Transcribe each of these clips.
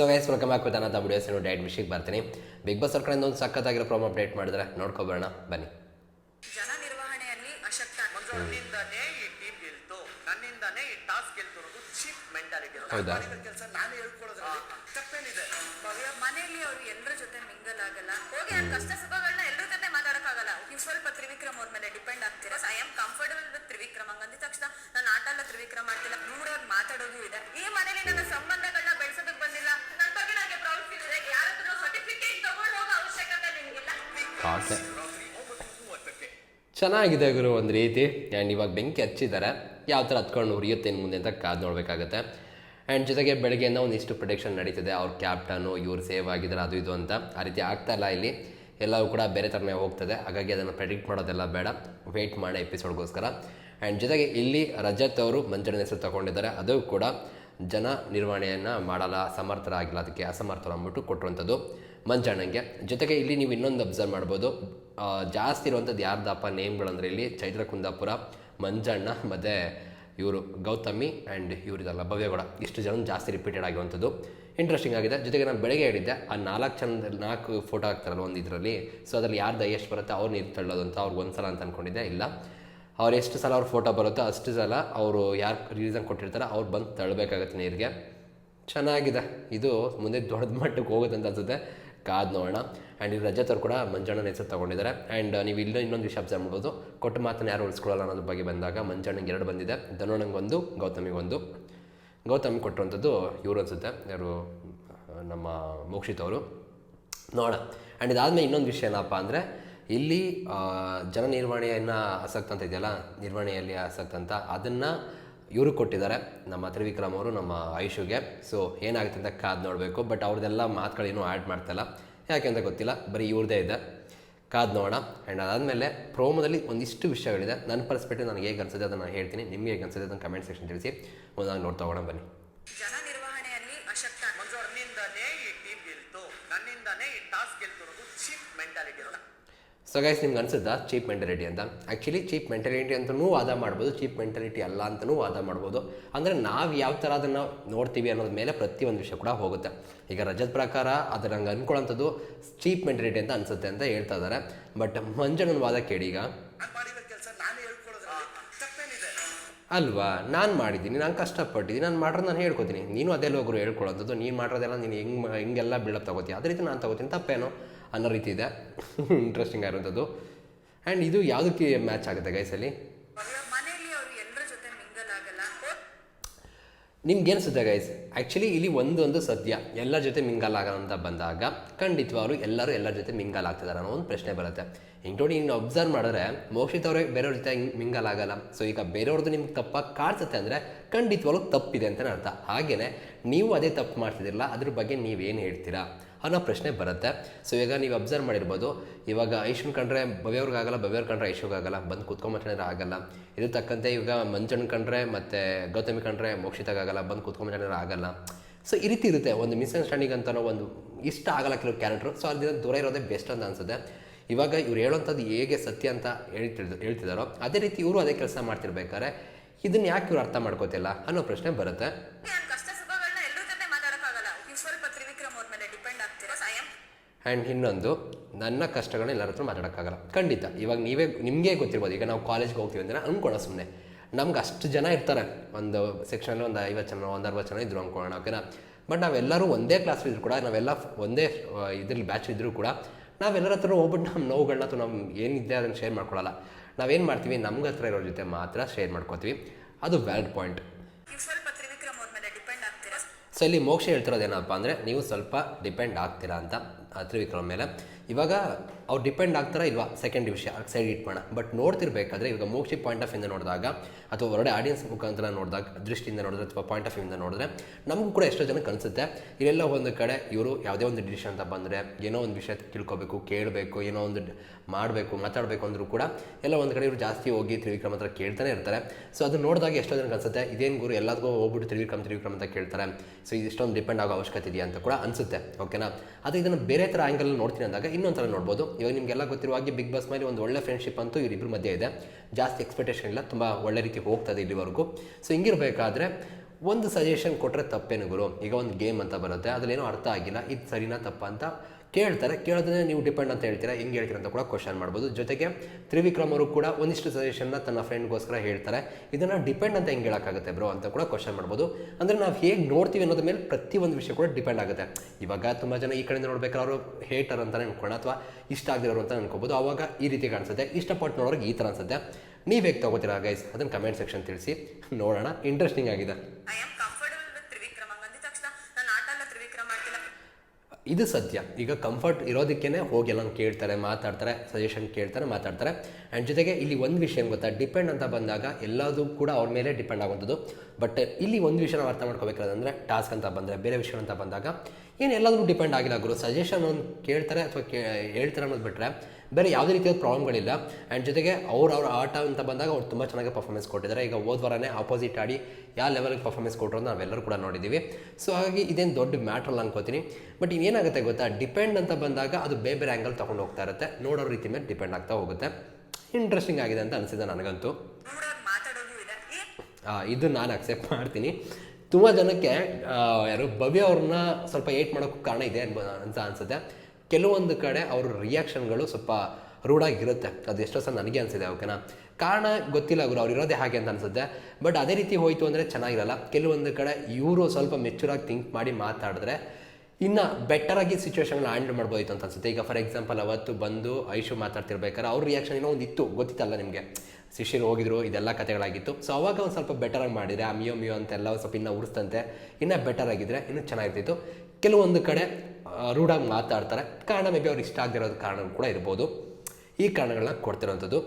So guys welcome back with another videos ಏನು diet ವಿಷಯಕ್ಕೆ ಬರ್ತೀನಿ ಬಿಗ್ ಬಾಸ್ ಅವ್ರ ಕಡೆಯಿಂದ ಒಂದು ಸಖತ್ತಾಗಿರೋ ಪ್ರೋಮೋ ಅಪ್ಡೇಟ್ ಮಾಡಿದ್ರೆ ನೋಡ್ಕೊಬರೋಣ. ಬನ್ನಿ. ಜನ ನಿರ್ವಹಣೆಯಲ್ಲಿ ಅಶಕ್ತ ನನ್ನಿಂದಾನೇ ಈ ಟೀಮ್ ಗೆಲ್ತು. ನನ್ನಿಂದಾನೇ ಈ ಟಾಸ್ ಗೆಲ್ತು ಅನ್ನೋದು ಚೀಪ್ ಮೆಂಟಾಲಿಟಿ ಹೌದಾ? ಕೆಲಸ ನಾನು ಹೇಳ್ಕೊಳ್ಳೋದ್ರಲ್ಲಿ ತಪ್ಪೇನಿದೆ. ಮನೆಯಲ್ಲಿ ಅವ್ರು ಎಲ್ಲರ ಜೊತೆ ಮಿಂಗಲ್ ಆಗಲ್ಲ. ಹೋಗಿ ಆ ಕಷ್ಟ ಸುಖಗಳನ್ನ ಎಲ್ಲರ ಜೊತೆ ಮಾತಾಡಕ್ಕಾಗಲ್ಲ ನೀವು ಸ್ವಲ್ಪ ತ್ರಿವಿಕ್ರಮ್ ಅವ್ರ ಮೇಲೆ ಡಿಪೆಂಡ್ ಆಗ್ತೀರಾ? I am comfortable with Trivikram. ಹಂಗಂದಿದ ತಕ್ಷಣ ನಾನು ಆಟ ಎಲ್ಲ ತ್ರಿವಿಕ್ರಮ್ ಮಾಡ್ತಿಲ್ಲ. ನೂರ ಮಾತಾಡೋದು ಇದೆ. ಈ ಮನೇಲಿ ನನ್ನ ಸಂಬಂಧಗಳನ್ನ ಚೆನ್ನಾಗಿದೆ ಗುರು, ಒಂದು ರೀತಿ. ಆ್ಯಂಡ್ ಇವಾಗ ಬೆಂಕಿ ಹಚ್ಚಿದ್ದಾರೆ ಯಾವ ಥರ ಹತ್ಕೊಂಡು ಉರಿಯುತ್ತೆ ಇನ್ನು ಮುಂದೆ ಅಂತ ಕಾದು ನೋಡಬೇಕಾಗತ್ತೆ. ಆ್ಯಂಡ್ ಜೊತೆಗೆ ಬೆಳಗ್ಗೆಯಿಂದ ಒಂದಿಷ್ಟು ಪ್ರೊಟೆಕ್ಷನ್ ನಡೀತಿದೆ. ಅವ್ರ ಕ್ಯಾಪ್ಟನು ಇವ್ರು ಸೇವ್ ಆಗಿದ್ದಾರೆ ಅದು ಇದು ಅಂತ. ಆ ರೀತಿ ಆಗ್ತಾ ಇಲ್ಲ ಇಲ್ಲಿ. ಎಲ್ಲವೂ ಕೂಡ ಬೇರೆ ಥರನೇ ಹೋಗ್ತದೆ. ಹಾಗಾಗಿ ಅದನ್ನು ಪ್ರೆಡಿಕ್ಟ್ ಮಾಡೋದೆಲ್ಲ ಬೇಡ. ವೆಯ್ಟ್ ಮಾಡೋ ಎಪಿಸೋಡ್ಗೋಸ್ಕರ ಆ್ಯಂಡ್ ಜೊತೆಗೆ ಇಲ್ಲಿ ರಜತ್ ಅವರು ಮಂಜಣ್ಣನ ಹೆಸರು ತಗೊಂಡಿದ್ದಾರೆ. ಅದು ಕೂಡ ಜನ ನಿರ್ವಹಣೆಯನ್ನು ಮಾಡಲ್ಲ, ಸಮರ್ಥರಾಗಿಲ್ಲ. ಅದಕ್ಕೆ ಅಸಮರ್ಥರು ಅಂದ್ಬಿಟ್ಟು ಕೊಟ್ಟಿರುವಂಥದ್ದು ಮಂಜಣ್ಣಂಗೆ. ಜೊತೆಗೆ ಇಲ್ಲಿ ನೀವು ಇನ್ನೊಂದು ಅಬ್ಸರ್ವ್ ಮಾಡ್ಬೋದು. ಜಾಸ್ತಿ ಇರುವಂಥದ್ದು ಯಾರ್ದಪ್ಪ ನೇಮ್ಗಳಂದ್ರೆ ಇಲ್ಲಿ ಚೈತ್ರ ಕುಂದಾಪುರ ಮಂಜಣ್ಣ, ಮತ್ತು ಇವರು ಗೌತಮಿ ಆ್ಯಂಡ್ ಇವರಿದಲ್ಲ ಭವ್ಯಗೌಡ. ಇಷ್ಟು ಜನ ಜಾಸ್ತಿ ರಿಪೀಟೆಡ್ ಆಗಿರುವಂಥದ್ದು. ಇಂಟ್ರೆಸ್ಟಿಂಗ್ ಆಗಿದೆ. ಜೊತೆಗೆ ನಾನು ಬೆಳಗ್ಗೆ ಹೇಳಿದ್ದೆ, ಆ ನಾಲ್ಕು ಚಂದ, ನಾಲ್ಕು ಫೋಟೋ ಹಾಕ್ತಾರಲ್ಲ ಒಂದು ಇದರಲ್ಲಿ ಸೊ ಅದ್ರಲ್ಲಿ ಯಾರ್ದು ಎಷ್ಟು ಬರುತ್ತೆ ಅವ್ರು ನೀರು ತಳ್ಳೋದು ಅಂತ ಅವ್ರಿಗೆ ಒಂದು ಸಲ ಅಂತ ಅಂದ್ಕೊಂಡಿದ್ದೆ ಇಲ್ಲ. ಅವ್ರು ಎಷ್ಟು ಸಲ ಅವ್ರ ಫೋಟೋ ಬರುತ್ತೋ ಅಷ್ಟು ಸಲ ಅವರು ಯಾರು ರೀಸನ್ ಕೊಟ್ಟಿರ್ತಾರೆ ಅವ್ರು ಬಂದು ತಳ್ಳಬೇಕಾಗತ್ತೆ ನೀರಿಗೆ. ಚೆನ್ನಾಗಿದೆ. ಇದು ಮುಂದೆ ದೊಡ್ಡ ಮಟ್ಟಕ್ಕೆ ಹೋಗುತ್ತೆ ಅಂತ ಅನ್ಸುತ್ತೆ. ಕಾದು ನೋಡೋಣ. ಆ್ಯಂಡ್ ಇಲ್ಲಿ ರಜತ್ ಅವರು ಕೂಡ ಮಂಜಣ್ಣನ ಹೆಸರು ತೊಗೊಂಡಿದ್ದಾರೆ. ಆ್ಯಂಡ್ ನೀವು ಇಲ್ಲೂ ಇನ್ನೊಂದು ವಿಷಯ ಅಬ್ಸರ್ವ್ ಮಾಡ್ಬೋದು. ಕೊಟ್ಟು ಮಾತನ್ನು ಯಾರು ಉಳಿಸ್ಕೊಳ್ಳಲ್ಲ ಅನ್ನೋದ್ರ ಬಗ್ಗೆ ಬಂದಾಗ ಮಂಜಣ್ಣಂಗೆ ಎರಡು ಬಂದಿದೆ. ಧನೋಣಂಗೆ ಒಂದು, ಗೌತಮಿಗೆ ಒಂದು. ಗೌತಮಿ ಕೊಟ್ಟಿರುವಂಥದ್ದು ಇವರು ಅನಿಸುತ್ತೆ. ಯಾರು ನಮ್ಮ ಮೋಕ್ಷಿತ್ ಅವರು. ನೋಡ ಆ್ಯಂಡ್ ಇದಾದಮೇಲೆ ಇನ್ನೊಂದು ವಿಷಯ ಏನಪ್ಪ ಅಂದರೆ, ಇಲ್ಲಿ ಜನ ನಿರ್ವಹಣೆಯನ್ನು ಆಸಕ್ತ ಅಂತ ಇದೆಯಲ್ಲ, ನಿರ್ವಹಣೆಯಲ್ಲಿ ಆಸಕ್ತ ಅಂತ, ಅದನ್ನು ಇವರು ಕೊಟ್ಟಿದ್ದಾರೆ. ನಮ್ಮ ತ್ರಿವಿಕ್ರಮ್ ಅವರು, ನಮ್ಮ ಆಯುಷುಗೆ. ಸೊ ಏನಾಗುತ್ತೆ ಅಂತ ಕಾದು ನೋಡಬೇಕು. ಬಟ್ ಅವ್ರದ್ದೆಲ್ಲ ಮಾತುಗಳೇನು ಆ್ಯಡ್ ಮಾಡ್ತಾಯಿಲ್ಲ ಯಾಕೆ ಅಂತ ಗೊತ್ತಿಲ್ಲ ಬರೀ ಇವ್ರದೇ ಇದೆ. ಕಾದು ನೋಡೋಣ. ಆ್ಯಂಡ್ ಅದಾದಮೇಲೆ ಪ್ರೋಮೋದಲ್ಲಿ ಒಂದಿಷ್ಟು ವಿಷಯಗಳಿದೆ. ನನ್ನ ಪರ್ಸ್ಪೆಕ್ಟಿವ್ ನನಗೆ ಹೇಗೆ ಅನ್ಸುತ್ತೆ ಅದನ್ನು ನಾನು ಹೇಳ್ತೀನಿ. ನಿಮಗೆ ಹೇಗೆ ಅನ್ಸುತ್ತೆ ಅದನ್ನು ಕಮೆಂಟ್ ಸೆಕ್ಷನ್ ತಿಳಿಸಿ. ಒಂದಾಗ ನೋಡ್ತಾ ಹೋಗೋಣ ಬನ್ನಿ. ಜನ ನಿರ್ವಹಣೆಯಲ್ಲಿ ಅಶಕ್ತ ಮಂಜು ನನ್ನಿಂದಾನೇ ಈ ಟೀಮ್ ಗೆಲ್ತು. ನನ್ನಿಂದಾನೇ ಈ ಟಾಸ್ಕ್ ಗೆಲ್ತು ಅನ್ನೋದು ಚೀಪ್ ಮೆಂಟಾಲಿಟಿ ಸೊ ಗೈಸ್ ನಿಮ್ಗೆ ಅನ್ಸುತ್ತಾ? ಚೀಪ್ ಮೆಂಟಾಲಿಟಿ ಅಂತ. ಆ್ಯಕ್ಚುಲಿ ಚೀಪ್ ಮೆಂಟಾಲಿಟಿ ಅಂತಲೂ ವಾದ ಮಾಡ್ಬೋದು ಚೀಪ್ ಮೆಂಟಾಲಿಟಿ ಅಲ್ಲ ಅಂತಲೂ ವಾದ ಮಾಡ್ಬೋದು. ಅಂದರೆ ನಾವು ಯಾವ ಥರ ಅದನ್ನು ನೋಡ್ತೀವಿ ಅನ್ನೋದ್ರ ಮೇಲೆ ಪ್ರತಿಯೊಂದು ವಿಷಯ ಕೂಡ ಹೋಗುತ್ತೆ. ಈಗ ರಜತ್ ಪ್ರಕಾರ ಅದು ನಂಗೆ ಅಂದ್ಕೊಳ್ಳೋಂಥದ್ದು ಚೀಪ್ ಮೆಂಟಾಲಿಟಿ ಅಂತ ಅನಿಸುತ್ತೆ ಅಂತ ಹೇಳ್ತಾ ಇದ್ದಾರೆ ಬಟ್ ಮಂಜಣ್ಣನ ವಾದ ಕೇಳಿ ಈಗ. ಅಲ್ವಾ? ನಾನು ಮಾಡಿದ್ದೀನಿ, ನಾನು ಕಷ್ಟಪಟ್ಟಿದ್ದೀನಿ, ನಾನು ಮಾಡೋದು ನಾನು ಹೇಳ್ಕೊತೀನಿ. ನೀನು ಅದೆಲ್ಲ ಹೋಗ್ರು ಹೇಳ್ಕೊಳ್ಳೋಂಥದ್ದು ನೀನು ಮಾಡೋದೆಲ್ಲ ನೀನು ಹೆಂಗೆ ಹೆಂಗೆಲ್ಲ ಬಿಲ್ಡಪ್ ತಗೋತೀನಿ ಅದೇ ರೀತಿ ನಾನು ತಗೋತೀನಿ, ತಪ್ಪೇನೋ? ಅನ್ನೋ ರೀತಿ ಇದೆ. ಇಂಟ್ರೆಸ್ಟಿಂಗ್ ಆಗಿರೋಂಥದ್ದು ಆ್ಯಂಡ್ ಇದು ಯಾವುದಕ್ಕೆ ಮ್ಯಾಚ್ ಆಗುತ್ತೆ ಗೈಸಲ್ಲಿ ಆಗಲ್ಲ ನಿಮ್ಗೆ ಅನಿಸುತ್ತೆ ಗೈಸ್ ಆ್ಯಕ್ಚುಲಿ ಇಲ್ಲಿ ಒಂದೊಂದು ಸತ್ಯ ಎಲ್ಲರ ಜೊತೆ ಮಿಂಗಲ್ ಆಗೋ ಅಂತ ಬಂದಾಗ ಖಂಡಿತವಾಗ್ಲೂ ಎಲ್ಲರೂ ಎಲ್ಲರ ಜೊತೆ ಮಿಂಗಲ್ ಆಗ್ತಿದ್ದಾರೆ ಅನ್ನೋ ಒಂದು ಪ್ರಶ್ನೆ ಬರುತ್ತೆ. ನೋಡಿ ಇನ್ನು ಅಬ್ಸರ್ವ್ ಮಾಡಿದ್ರೆ ಮೋಕ್ಷಿತ್ ಅವರೇ ಬೇರೆಯವ್ರ ಜೊತೆ ಮಿಂಗಲ್ ಆಗಲ್ಲ. ಸೊ ಈಗ ಬೇರೆಯವ್ರದ್ದು ನಿಮ್ಗೆ ತಪ್ಪಾಗಿ ಕಾಣಿಸುತ್ತೆ ಅಂದರೆ ಖಂಡಿತವಾಗ್ಲೂ ತಪ್ಪಿದೆ ಅಂತಲೇ ಅರ್ಥ. ಹಾಗೆಯೇ ನೀವು ಅದೇ ತಪ್ಪು ಮಾಡ್ತಿದ್ದಿರಲ್ಲ, ಅದ್ರ ಬಗ್ಗೆ ನೀವೇನು ಹೇಳ್ತೀರಾ ಅನ್ನೋ ಪ್ರಶ್ನೆ ಬರುತ್ತೆ. ಸೊ ಈಗ ನೀವು ಅಬ್ಸರ್ವ್ ಮಾಡಿರ್ಬೋದು, ಇವಾಗ ಐಶನ್ ಕಂಡ್ರೆ ಭವ್ಯವ್ರಿಗಾಗಲ್ಲ ಭವ್ಯವ್ರ ಕಂಡ್ರೆ ಐಶೋಗಾಗಲ್ಲ ಬಂದು ಕೂತ್ಕೊಂಬಂದ್ರೆ ಆಗಲ್ಲ. ಇದು ತಕ್ಕಂತೆ ಇವಾಗ ಮಂಜಣ್ಣ ಕಂಡ್ರೆ ಮತ್ತು ಗೌತಮಿ ಕಂಡ್ರೆ ಮೋಕ್ಷಿತಾಗಲ್ಲ ಬಂದು ಕೂತ್ಕೊಂಬಂದ್ರೆ ಆಗಲ್ಲ. ಸೊ ಈ ರೀತಿ ಇರುತ್ತೆ ಒಂದು ಮಿಸ್ಅಂಡರ್ಸ್ಟ್ಯಾಂಡಿಂಗ್ ಅಂತನೋ ಒಂದು ಇಷ್ಟ ಆಗಲ್ಲ ಕೆಲವು ಕ್ಯಾರೆಕ್ಟ್ರು ಸೊ ಅದರಿಂದ ದೂರ ಇರೋದೇ ಬೆಸ್ಟ್ ಅಂತ ಅನ್ಸುತ್ತೆ. ಇವಾಗ ಇವ್ರು ಹೇಳೋಂಥದ್ದು ಹೇಗೆ ಸತ್ಯ ಅಂತ ಹೇಳ್ತಿದ್ ಹೇಳ್ತಿದ್ದಾರೋ ಅದೇ ರೀತಿ ಇವರು ಅದೇ ಕೆಲಸ ಮಾಡ್ತಿರ್ಬೇಕಾದ್ರೆ ಇದನ್ನು ಯಾಕೆ ಇವ್ರು ಅರ್ಥ ಮಾಡ್ಕೋತಿಲ್ಲ ಅನ್ನೋ ಪ್ರಶ್ನೆ ಬರುತ್ತೆ ನಾನು ಕಷ್ಟ ಸುಖಗಳನ್ನ ಎಲ್ಲರ ಜೊತೆ ಮಾತಾಡಕ್ಕಾಗಲ್ಲ ನೀವು ಸ್ವಲ್ಪ ತ್ರಿವಿಕ್ರಮ್ ಅವ್ರ ಮೇಲೆ ಡಿಪೆಂಡ್ ಆಗ್ತೀರಾ ಐ ಆಮ್ ಆ್ಯಂಡ್ ಇನ್ನೊಂದು ನನ್ನ ಕಷ್ಟಗಳನ್ನ ಎಲ್ಲರ ಹತ್ರ ಮಾತಾಡೋಕ್ಕಾಗಲ್ಲ. ಖಂಡಿತ. ಇವಾಗ ನೀವೇ ನಿಮಗೆ ಗೊತ್ತಿರ್ಬೋದು. ಈಗ ನಾವು ಕಾಲೇಜ್ಗೆ ಹೋಗ್ತೀವಿ ಅಂದರೆ ಅಂದ್ಕೊಳ್ಳೋ ಸುಮ್ಮನೆ ನಮ್ಗೆ ಅಷ್ಟು ಜನ ಇರ್ತಾರೆ. ಒಂದು ಸೆಕ್ಷನಲ್ಲಿ ಒಂದು ಐವತ್ತು ಜನ ಒಂದು ಅರವತ್ತು ಜನ ಇದ್ರು ಅಂದ್ಕೊಳ್ಳೋಣ ಓಕೆನಾ ಬಟ್ ನಾವೆಲ್ಲರೂ ಒಂದೇ ಕ್ಲಾಸ್ ಇದ್ರು ಕೂಡ ನಾವೆಲ್ಲ ಒಂದೇ ಇದ್ರಲ್ಲಿ ಬ್ಯಾಚ್ ಇದ್ದರೂ ಕೂಡ ನಾವೆಲ್ಲರ ಹತ್ರ ಹೋಗ್ಬಿಟ್ಟು ನಮ್ಮ ನೋವುಗಳನ್ನ ಅಥವಾ ನಮ್ಮ ಏನಿದೆ ಅದನ್ನು ಶೇರ್ ಮಾಡ್ಕೊಳ್ಳಲ್ಲ. ನಾವೇನು ಮಾಡ್ತೀವಿ? ನಮ್ಗೆ ಹತ್ರ ಇರೋ ಜೊತೆ ಮಾತ್ರ ಶೇರ್ ಮಾಡ್ಕೋತೀವಿ. ಅದು ವ್ಯಾಲಿಡ್ ಪಾಯಿಂಟ್ ಸೊ ಇಲ್ಲಿ ಮೋಕ್ಷ ಹೇಳ್ತಿರೋದೇನಪ್ಪ ಅಂದರೆ ನೀವು ಸ್ವಲ್ಪ ಡಿಪೆಂಡ್ ಆಗ್ತೀರಾ ಅಂತ. ತ್ರಿವಿಕ್ರಮ್ ಮೇಲೆ. ಇವಾಗ ಅವ್ರು ಡಿಪೆಂಡ್ ಆಗ್ತಾರ ಇಲ್ವಾ? ಸೆಕೆಂಡ್ ವಿಷಯ ಸೈಡ್ ಇಟ್ ಬಟ್ ನೋಡ್ತಿರ್ಬೇಕಾದ್ರೆ ಇವಾಗ ಮೋಕ್ಷಿ ಪಾಯಿಂಟ್ ಆಫ್ ಇಂದ ನೋಡಿದಾಗ ಅಥವಾ ಹೊರಡೆ ಆಡಿಯನ್ಸ್ ಮುಖಾಂತರ ನೋಡಿದಾಗ, ದೃಷ್ಟಿಯಿಂದ ನೋಡಿದ್ರೆ ಅಥವಾ ಪಾಯಿಂಟ್ ಆಫ್ ಇಂದ ನೋಡಿದ್ರೆ ನಮಗೂ ಕೂಡ ಎಷ್ಟೋ ಜನಕ್ಕೆ ಅನಿಸುತ್ತೆ. ಇಲ್ಲೆಲ್ಲ ಒಂದು ಕಡೆ ಇವರು ಯಾವುದೇ ಒಂದು ಡಿಸಿಷನ್ ಅಂತ ಬಂದರೆ ಏನೋ ಒಂದು ವಿಷಯ ತಿಳ್ಕೊಬೇಕು, ಕೇಳಬೇಕು, ಏನೋ ಒಂದು ಮಾಡಬೇಕು, ಮಾತಾಡಬೇಕು ಅಂದರೂ ಕೂಡ ಎಲ್ಲ ಒಂದು ಕಡೆ ಇವರು ಜಾಸ್ತಿ ಹೋಗಿ ತ್ರಿವಿಕ್ರಮ್ ಹತ್ರ ಕೇಳ್ತಾನೆ ಇರ್ತಾರೆ. ಸೊ ಅದನ್ನ ನೋಡಿದಾಗ ಎಷ್ಟೋ ಜನಕ್ಕೆ ಅನಿಸುತ್ತೆ, ಇದೇನು ಗುರು ಎಲ್ಲದಕ್ಕೂ ಹೋಗ್ಬಿಟ್ಟು ತ್ರಿವಿಕ್ರಮ್ ತ್ರಿವಿಕ್ರಮ್ ಅಂತ ಕೇಳ್ತಾರೆ. ಸೊ ಇದಿಷ್ಟೊಂದು ಡಿಪೆಂಡ್ ಆಗೋ ಅವಶ್ಯಕತೆ ಇದೆಯಾ ಅಂತ ಕೂಡ ಅನಿಸುತ್ತೆ. ಓಕೆನಾ ಅದು ಇದನ್ನು ಬೇರೆ ಥರ ಆ್ಯಂಗಲ್ ನೋಡ್ತೀನಿ ಅಂದಾಗ ಇನ್ನೊಂದು ಥರ ನೋಡ್ಬೋದು. ಇವಾಗ ನಿಮಗೆಲ್ಲ ಗೊತ್ತಿರುವ ಹಾಗೆ ಬಿಗ್ ಬಾಸ್ ಮೇಲೆ ಒಂದು ಒಳ್ಳೆ ಫ್ರೆಂಡ್ಶಿಪ್ ಅಂತೂ ಇವರಿಬ್ಬರ ಮಧ್ಯೆ ಇದೆ. ಜಾಸ್ತಿ ಎಕ್ಸ್ಪೆಕ್ಟೇಷನ್ ಇಲ್ಲ, ತುಂಬ ಒಳ್ಳೆ ರೀತಿ ಹೋಗ್ತದೆ ಇಲ್ಲಿವರೆಗೂ. ಸೊ ಹಿಂಗಿರಬೇಕಾದ್ರೆ ಒಂದು ಸಜೆಷನ್ ಕೊಟ್ಟರೆ ತಪ್ಪೇನು ಗುರು? ಈಗ ಒಂದು ಗೇಮ್ ಅಂತ ಬರುತ್ತೆ, ಅದರಲ್ಲೇನೋ ಅರ್ಥ ಆಗಿಲ್ಲ, ಇದು ಸರಿನಾ ತಪ್ಪ ಅಂತ ಕೇಳ್ತಾರೆ. ಕೇಳಿದ್ರೆ ನೀವು ಡಿಪೆಂಡ್ ಅಂತ ಹೇಳ್ತೀರಾ, ಹೆಂಗೆ ಹೇಳ್ತೀರಾ ಅಂತ ಕೂಡ ಕ್ವಶನ್ ಮಾಡ್ಬೋದು. ಜೊತೆಗೆ ತ್ರಿವಿಕ್ರಮ್ ಅವರು ಕೂಡ ಒಂದಿಷ್ಟು ಸಜೆಷನ್ನ ತನ್ನ ಫ್ರೆಂಡ್ಗೋಸ್ಕರ ಹೇಳ್ತಾರೆ. ಇದನ್ನು ಡಿಪೆಂಡ್ ಅಂತ ಹೆಂಗೆ ಹೇಳೋಕ್ಕಾಗುತ್ತೆ ಬ್ರೋ ಅಂತ ಕೂಡ ಕ್ವಶನ್ ಮಾಡ್ಬೋದು. ಅಂದರೆ ನಾವು ಹೇಗೆ ನೋಡ್ತೀವಿ ಅನ್ನೋದ್ರ ಮೇಲೆ ಪ್ರತಿ ಒಂದು ವಿಷಯ ಕೂಡ ಡಿಪೆಂಡ್ ಆಗುತ್ತೆ. ಇವಾಗ ತುಂಬ ಜನ ಈ ಕಡೆಯಿಂದ ನೋಡ್ಬೇಕಾದ್ರೆ ಅವರು ಹೇಟರ್ ಅಂತಲೇ ಅನ್ಕೊಳ್ಳೋಣ, ಅಥವಾ ಇಷ್ಟ ಆಗಿರೋರು ಅಂತ ಅನ್ಕೋಬೋದು. ಆವಾಗ ಈ ರೀತಿ ಕಾಣಿಸುತ್ತೆ. ಇಷ್ಟಪಟ್ಟು ನೋಡೋರಿಗೆ ಈ ಥರ ಅನ್ಸುತ್ತೆ. ನೀವು ಹೇಗೆ ತಗೋತೀರಾ ಗೈಸ್ ಅದನ್ನು ಕಮೆಂಟ್ ಸೆಕ್ಷನ್ ತಿಳಿಸಿ. ನೋಡೋಣ. ಇಂಟ್ರೆಸ್ಟಿಂಗ್ ಆಗಿದೆ. ಇದು ಸತ್ಯ ಈಗ ಕಂಫರ್ಟ್ ಇರೋದಕ್ಕೇ ಹೋಗಿ ಎಲ್ಲ ಕೇಳ್ತಾರೆ ಮಾತಾಡ್ತಾರೆ ಸಜೆಷನ್ ಕೇಳ್ತಾರೆ ಮಾತಾಡ್ತಾರೆ. ಆ್ಯಂಡ್ ಜೊತೆಗೆ ಇಲ್ಲಿ ಒಂದು ವಿಷಯ ಏನ್ ಗೊತ್ತಾ? ಡಿಪೆಂಡ್ ಅಂತ ಬಂದಾಗ ಎಲ್ಲದೂ ಕೂಡ ಅವ್ರ ಮೇಲೆ ಡಿಪೆಂಡ್ ಆಗುವಂಥದ್ದು. ಬಟ್ ಇಲ್ಲಿ ಒಂದು ವಿಷಯ ನಾವು ಅರ್ಥ ಮಾಡ್ಕೋಬೇಕಾದ್ರೆ ಟಾಸ್ಕ್ ಅಂತ ಬಂದರೆ ಬೇರೆ ವಿಷಯ ಅಂತ ಬಂದಾಗ ಏನು ಎಲ್ಲಾದರೂ ಡಿಪೆಂಡ್ ಆಗಿಲ್ಲ ಗುರು. ಸಜೆಷನ್ ಒಂದು ಕೇಳ್ತಾರೆ ಅಥವಾ ಕೇ ಹೇಳ್ತಾರೆ ಅನ್ನೋದು ಬಿಟ್ಟರೆ ಬೇರೆ ಯಾವುದೇ ರೀತಿಯಾದ ಪ್ರಾಬ್ಲಮ್ಗಳಿಲ್ಲ ಆ್ಯಂಡ್ ಜೊತೆಗೆ ಅವ್ರು ಅವ್ರ ಆಟ ಅಂತ ಬಂದಾಗ ಅವ್ರು ತುಂಬ ಚೆನ್ನಾಗಿ ಪರ್ಫಾರ್ಮೆನ್ಸ್ ಕೊಟ್ಟಿದ್ದಾರೆ. ಈಗ ವಾರನೇ ಆಪೋಸಿಟ್ ಆಡಿ ಯಾವ ಲೆವೆಲ್ಗೆ ಪರ್ಫಾರ್ಮೆನ್ಸ್ ಕೊಟ್ಟರು ಅಂತ ನಾವೆಲ್ಲರೂ ಕೂಡ ನೋಡಿದ್ದೀವಿ ಸೊ ಹಾಗಾಗಿ ಇದೇನು ದೊಡ್ಡ ಮ್ಯಾಟ್ರಲ್ಲ ಅನ್ಕೋತೀನಿ. ಬಟ್ ಇನ್ನೇನಾಗುತ್ತೆ ಗೊತ್ತಾ? ಡಿಪೆಂಡ್ ಅಂತ ಬಂದಾಗ ಅದು ಬೇರೆ ಬೇರೆ ಆ್ಯಂಗಲ್ ತೊಗೊಂಡು ಹೋಗ್ತಾ ಇರುತ್ತೆ. ನೋಡೋ ರೀತಿ ಮೇಲೆ ಡಿಪೆಂಡ್ ಆಗ್ತಾ ಹೋಗುತ್ತೆ. ಇಂಟ್ರೆಸ್ಟಿಂಗ್ ಆಗಿದೆ ಅಂತ ಅನಿಸಿದೆ ನನಗಂತೂ. ಇದು ನಾನು ಅಕ್ಸೆಪ್ಟ್ ಮಾಡ್ತೀನಿ. ತುಂಬ ಜನಕ್ಕೆ ಯಾರು ಭವ್ಯ ಅವ್ರನ್ನ ಸ್ವಲ್ಪ ಏಟ್ ಮಾಡೋಕ್ಕೂ ಕಾರಣ ಇದೆ ಅನ್ಬೋ, ಅಂತ ಅನ್ಸುತ್ತೆ. ಕೆಲವೊಂದು ಕಡೆ ಅವ್ರ ರಿಯಾಕ್ಷನ್ಗಳು ಸ್ವಲ್ಪ ರೂಢಾಗಿರುತ್ತೆ. ಅದು ಎಷ್ಟೋ ಸಹ ನನಗೆ ಅನಿಸಿದೆ, ಓಕೆನಾ? ಕಾರಣ ಗೊತ್ತಿಲ್ಲ ಗುರು, ಅವ್ರು ಇರೋದೇ ಹಾಗೆ ಅಂತ ಅನ್ಸುತ್ತೆ. ಬಟ್ ಅದೇ ರೀತಿ ಹೋಯಿತು ಅಂದರೆ ಚೆನ್ನಾಗಿರಲ್ಲ. ಕೆಲವೊಂದು ಕಡೆ ಇವರು ಸ್ವಲ್ಪ ಮೆಚೂರಾಗಿ ಥಿಂಕ್ ಮಾಡಿ ಮಾತಾಡಿದ್ರೆ ಇನ್ನು ಬೆಟರಾಗಿ ಸಿಚುವೇಶನ್ ಹ್ಯಾಂಡಲ್ ಮಾಡ್ಬೋದಿತ್ತು ಅಂತ ಅನ್ಸುತ್ತೆ. ಈಗ ಫಾರ್ ಎಕ್ಸಾಂಪಲ್ ಅವತ್ತು ಬಂದು ಐಶು ಮಾತಾಡ್ತಿರ್ಬೇಕಾದ್ರೆ ಅವ್ರ ರಿಯಾಕ್ಷನ್ ಏನೋ ಒಂದು ಇತ್ತು ಗೊತ್ತಿತ್ತಲ್ಲ ನಿಮಗೆ. ಶಿಷ್ಯರು ಹೋಗಿದ್ರು, ಇದೆಲ್ಲ ಕಥೆಗಳಾಗಿತ್ತು. ಸೊ ಅವಾಗ ಒಂದು ಸ್ವಲ್ಪ ಬೆಟರಾಗಿ ಮಾಡಿದರೆ, ಆ ಮಿಯೋ ಮಿಯೋ ಅಂತೆಲ್ಲ ಒಂದು ಸ್ವಲ್ಪ ಇನ್ನೂ ಉರಿಸ್ತಂತೆ, ಇನ್ನೂ ಬೆಟರ್ ಆಗಿದ್ದರೆ ಇನ್ನೂ ಚೆನ್ನಾಗಿರ್ತಿತ್ತು. ಕೆಲವೊಂದು ಕಡೆ ರೂಢಾಗಿ ಮಾತಾಡ್ತಾರೆ. ಕಾರಣ ಮೇ ಬಿ ಅವ್ರಿಗೆ ಇಷ್ಟ ಆಗದಿರೋದು ಕಾರಣ ಕೂಡ ಇರ್ಬೋದು. ಈ ಕಾರಣಗಳನ್ನ ಕೊಡ್ತಿರೋಂಥದ್ದು.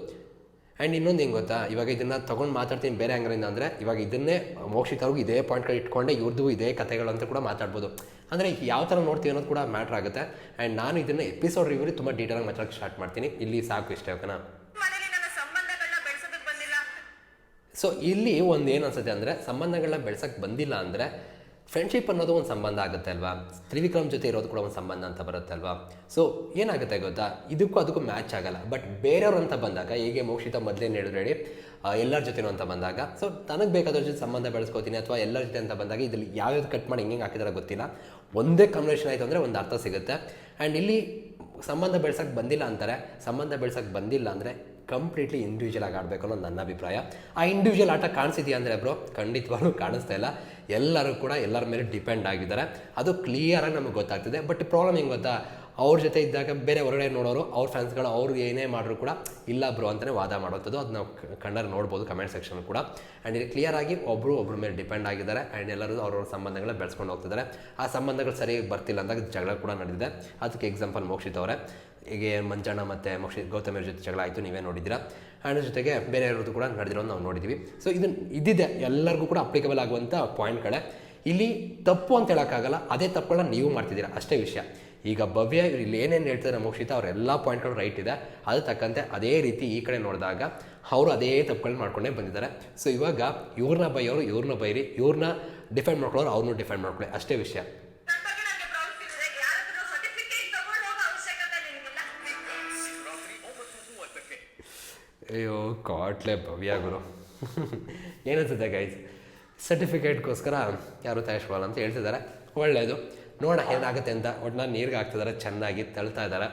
ಆ್ಯಂಡ್ ಇನ್ನೊಂದು ಹೆಂಗೆ ಗೊತ್ತಾ? ಇವಾಗ ಇದನ್ನು ತೊಗೊಂಡು ಮಾತಾಡ್ತೀನಿ ಬೇರೆ ಅಂಗ್ರಿಂದ ಅಂದರೆ, ಇವಾಗ ಇದನ್ನೇ ಮೋಕ್ಷಿತವ್ರಿಗೂ ಇದೇ ಪಾಯಿಂಟ್ಗಳು ಇಟ್ಕೊಂಡೆ ಇವ್ರದ್ದು ಇದೇ ಕಥೆಗಳು ಅಂತ ಕೂಡ ಮಾತಾಡ್ಬೋದು. ಅಂದರೆ ಯಾವ ಥರ ನೋಡ್ತೀವಿ ಅನ್ನೋದು ಕೂಡ ಮ್ಯಾಟ್ರ್ ಆಗುತ್ತೆ. ಆ್ಯಂಡ್ ನಾನು ಇದನ್ನು ಎಪಿಸೋಡ್ ರಿವ್ಯೂ ತುಂಬ ಡೀಟೇಲಾಗಿ ಮಾತಾಡೋಕ್ಕೆ ಸ್ಟಾರ್ಟ್ ಮಾಡ್ತೀನಿ. ಇಲ್ಲಿ ಸಾಕು ಇಷ್ಟೇ ಓಕೆನಾ ಮನೇಲಿ ನನ್ನ ಸಂಬಂಧಗಳನ್ನ ಬೆಳೆಸೋದಕ್ಕೆ ಬಂದಿಲ್ಲ ಸೊ ಇಲ್ಲಿ ಒಂದು ಏನು ಅನ್ಸುತ್ತೆ ಅಂದರೆ, ಸಂಬಂಧಗಳನ್ನ ಬೆಳೆಸಕ್ಕೆ ಬಂದಿಲ್ಲ ಅಂದರೆ ಫ್ರೆಂಡ್ಶಿಪ್ ಅನ್ನೋದು ಒಂದು ಸಂಬಂಧ ಆಗುತ್ತೆ ಅಲ್ವಾ? ತ್ರಿವಿಕ್ರಮ್ ಜೊತೆ ಇರೋದು ಕೂಡ ಒಂದು ಸಂಬಂಧ ಅಂತ ಬರುತ್ತೆ ಅಲ್ವಾ? ಸೊ ಏನಾಗುತ್ತೆ ಗೊತ್ತಾ? ಇದಕ್ಕೂ ಅದಕ್ಕೂ ಮ್ಯಾಚ್ ಆಗಲ್ಲ. ಬಟ್ ಬೇರೆಯವ್ರು ಅಂತ ಬಂದಾಗ, ಹೇಗೆ ಮೋಕ್ಷಿತ ಮೊದಲೇ ಹೇಳಿದ್ರು ಹೇಳಿ ಎಲ್ಲರ ಜೊತೆನೂ ಅಂತ ಬಂದಾಗ ಸೊ ತನಗೆ ಬೇಕಾದ್ರ ಜೊತೆ ಸಂಬಂಧ ಬೆಳೆಸ್ಕೋತೀನಿ ಅಥವಾ ಎಲ್ಲರ ಜೊತೆ ಅಂತ ಬಂದಾಗ ಇದರಲ್ಲಿ ಯಾವ್ಯಾವ್ದು ಕಟ್ ಮಾಡಿ ಹಿಂಗೆ ಹಾಕಿದಾರೆ ಗೊತ್ತಿಲ್ಲ. ಒಂದೇ ಕಾಂಬಿನೇಷನ್ ಆಯಿತು ಅಂದರೆ ಒಂದು ಅರ್ಥ ಸಿಗುತ್ತೆ. ಆ್ಯಂಡ್ ಇಲ್ಲಿ ಸಂಬಂಧ ಬೆಳ್ಸೋಕೆ ಬಂದಿಲ್ಲ ಅಂತಾರೆ. ಸಂಬಂಧ ಬೆಳ್ಸೋಕೆ ಬಂದಿಲ್ಲ ಅಂದರೆ ಕಂಪ್ಲೀಟ್ಲಿ ಇಂಡಿವಿಜುವಲ್ ಆಗಿ ಆಡಬೇಕು ಅನ್ನೋದು ನನ್ನ ಅಭಿಪ್ರಾಯ. ಆ ಇಂಡಿವಿಜುವಲ್ ಆಟ ಕಾಣಿಸಿದೆಯಾ ಅಂದರೆ ಬ್ರೋ ಖಂಡಿತವಾಗ್ಲೂ ಕಾಣಿಸ್ತಾ ಇಲ್ಲ. ಎಲ್ಲರೂ ಕೂಡ ಎಲ್ಲರ ಮೇಲೆ ಡಿಪೆಂಡ್ ಆಗಿದ್ದಾರೆ. ಅದು ಕ್ಲಿಯರಾಗಿ ನಮಗೆ ಗೊತ್ತಾಗ್ತಿದೆ. ಬಟ್ ಪ್ರಾಬ್ಲಮ್ ಹೆಂಗೆ ಗೊತ್ತಾ? ಅವ್ರ ಜೊತೆ ಇದ್ದಾಗ ಬೇರೆ ಹೊರಗಡೆ ನೋಡೋರು, ಅವ್ರ ಫ್ಯಾನ್ಸ್ಗಳು ಅವ್ರಿಗೆ ಏನೇ ಮಾಡಿದ್ರು ಕೂಡ ಇಲ್ಲ ಬ್ರೋ ಅಂತಲೇ ವಾದ ಮಾಡೋಂಥದ್ದು. ಅದು ನಾವು ಕಂಡರೆ ನೋಡ್ಬೋದು ಕಮೆಂಟ್ ಸೆಕ್ಷನ್ ಕೂಡ. ಆ್ಯಂಡ್ ಕ್ಲಿಯರ್ ಆಗಿ ಒಬ್ಬರು ಒಬ್ಬರ ಮೇಲೆ ಡಿಪೆಂಡ್ ಆಗಿದ್ದಾರೆ. ಆ್ಯಂಡ್ ಎಲ್ಲರೂ ಅವ್ರವ್ರ ಸಂಬಂಧಗಳ ಬೆಳೆಸ್ಕೊಂಡು ಹೋಗ್ತಿದ್ದಾರೆ. ಆ ಸಂಬಂಧಗಳು ಸರಿಯಾಗಿ ಬರ್ತಿಲ್ಲ ಅಂದಾಗ ಜಗಳ ಕೂಡ ನಡೆದಿದೆ. ಅದಕ್ಕೆ ಎಕ್ಸಾಂಪಲ್ ಮೋಕ್ಷಿತವ್ರೆ ಹೀಗೆ ಮಂಜಣ್ಣ ಮತ್ತು ಮಕ್ಷಿ ಗೌತಮಿಯವ್ರ ಜೊತೆ ಜಗಳ ಆಯಿತು, ನೀವೇ ನೋಡಿದ್ದೀರಾ? ಆ್ಯಂಡ್ ಜೊತೆಗೆ ಬೇರೆಯವ್ರದ್ದು ಕೂಡ ನಡೆದಿರೋದು ನಾವು ನೋಡಿದ್ದೀವಿ. ಸೊ ಇದು ಇದಿದೆ ಎಲ್ಲರಿಗೂ ಕೂಡ ಅಪ್ಲಿಕಬಲ್ ಆಗುವಂಥ ಪಾಯಿಂಟ್ಗಳೇ ಇಲ್ಲಿ ತಪ್ಪು ಅಂತ ಹೇಳೋಕ್ಕಾಗಲ್ಲ, ಅದೇ ತಪ್ಪುಗಳನ್ನ ನೀವು ಮಾಡ್ತಿದ್ದೀರಾ? ಅಷ್ಟೇ ವಿಷಯ. ಈಗ ಭವ್ಯ ಇವ್ರು ಇಲ್ಲಿ ಏನೇನು ಹೇಳ್ತಾರೆ ಮೋಕ್ಷಿತ, ಅವರೆಲ್ಲ ಪಾಯಿಂಟ್ಗಳು ರೈಟ್ ಇದೆ. ಅದು ತಕ್ಕಂತೆ ಅದೇ ರೀತಿ ಈ ಕಡೆ ನೋಡಿದಾಗ ಅವರು ಅದೇ ತಪ್ಪುಗಳನ್ನ ಮಾಡ್ಕೊಂಡೇ ಬಂದಿದ್ದಾರೆ. ಸೊ ಇವಾಗ ಇವ್ರನ್ನ ಬೈಯೋರು, ಇವ್ರನ್ನ ಬೈರಿ, ಇವ್ರನ್ನ ಡಿಫೆಂಡ್ ಮಾಡ್ಕೊಳ್ಳೋರು, ಅವ್ರನ್ನೂ ಡಿಫೆಂಡ್ ಮಾಡ್ಕೊಳ್ಳಿ. ಅಷ್ಟೇ ವಿಷಯ. ಅಯ್ಯೋ, ಕಾಟ್ಲೆ ಭವ್ಯ ಗುರು. ಏನನ್ಸುತ್ತೆ ಗೈಸ್ ಸರ್ಟಿಫಿಕೇಟ್ಗೋಸ್ಕರ ಯಾರು ತಯಾರಿಸ್ಕೊಳ್ಳಲ್ಲ ಅಂತ ಹೇಳ್ತಿದ್ದಾರೆ. ಒಳ್ಳೆಯದು ನೋಡೋಣ ಏನಾಗುತ್ತೆ ಅಂತ. ಒಟ್ಟು ನೀರಿಗೆ ಹಾಕ್ತಿದ್ದಾರೆ, ಚೆನ್ನಾಗಿ ತಳ್ತಾ ಇದ್ದಾರೆ.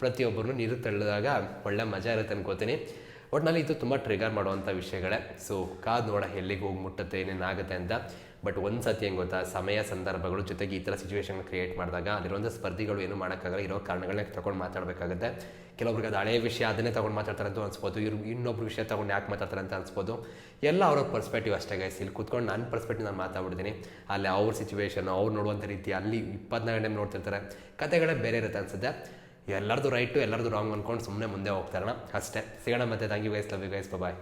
ಪ್ರತಿಯೊಬ್ಬರು ನೀರು ತಳ್ಳಿದಾಗ ಒಳ್ಳೆ ಮಜಾ ಇರುತ್ತೆ ಅನ್ಕೋತೀನಿ. ಒಟ್ಟಿನಲ್ಲಿ ಇದು ತುಂಬ ಟ್ರಿಗರ್ ಮಾಡುವಂಥ ವಿಷಯಗಳೇ. ಸೊ ಕಾದು ನೋಡ ಎಲ್ಲಿಗೆ ಹೋಗಿ ಮುಟ್ಟುತ್ತೆ, ಏನೇನಾಗುತ್ತೆ ಅಂತ. ಬಟ್ ಒಂದು ಸತಿ ಹೆಂಗೆ ಗೊತ್ತಾ? ಸಮಯ, ಸಂದರ್ಭಗಳು, ಜೊತೆಗೆ ಈ ಥರ ಸಿಚುವೇಶನ್ ಕ್ರಿಯೇಟ್ ಮಾಡಿದಾಗ ಅಲ್ಲಿರುವಂಥ ಸ್ಪರ್ಧಿಗಳು ಏನು ಮಾಡೋಕ್ಕಾಗಲ್ಲ. ಇರೋ ಕಾರಣಗಳನ್ನ ತಗೊಂಡು ಮಾತಾಡಬೇಕಾಗುತ್ತೆ. ಕೆಲವ್ರಿಗೆ ಅದು ಹಳೆಯ ವಿಷಯ, ಅದನ್ನೇ ತೊಗೊಂಡು ಮಾತಾಡ್ತಾರೆ ಅಂತ ಅನ್ಸ್ಬೋದು. ಇವ್ರು ಇನ್ನೊಬ್ರು ವಿಷಯ ತೊಗೊಂಡು ಯಾಕೆ ಮಾತಾಡ್ತಾರೆ ಅಂತ ಅನ್ಸ್ಬೋದು. ಎಲ್ಲ ಅವ್ರ ಪರ್ಸ್ಪೆಕ್ಟಿವ್ ಅಷ್ಟೇ ಗೈಸ್ ಇಲ್ಲಿ ಕೂತ್ಕೊಂಡು ನನ್ನ ಪರ್ಸ್ಪೆಕ್ಟಿವ್ ನಾನು ಮಾತಾಡ್ಬಿಡ್ತೀನಿ. ಅಲ್ಲಿ ಅವ್ರ ಸಿಚುವೇಶನ್ ಅವ್ರು ನೋಡುವಂಥ ರೀತಿ ಅಲ್ಲಿ ಇಪ್ಪತ್ನಾಲ್ಕು ಗಂಟೆ ನೋಡ್ತಿರ್ತಾರೆ. ಕತೆಗಳೇ ಬೇರೆ ಇರುತ್ತೆ ಅನ್ಸುತ್ತೆ. ಎಲ್ಲರದು ರೈಟು ಎಲ್ಲರದು ರಾಂಗ್ ಅಂದ್ಕೊಂಡು ಸುಮ್ಮನೆ ಮುಂದೆ ಹೋಗ್ತಾರಣ ಅಷ್ಟೇ. ಸಿಗೋಣ ಮತ್ತೆ. Thank you guys love you guys bye